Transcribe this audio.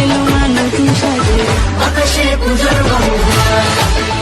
এলো মা নতুন সাজে আকাশে পূজার শিউলি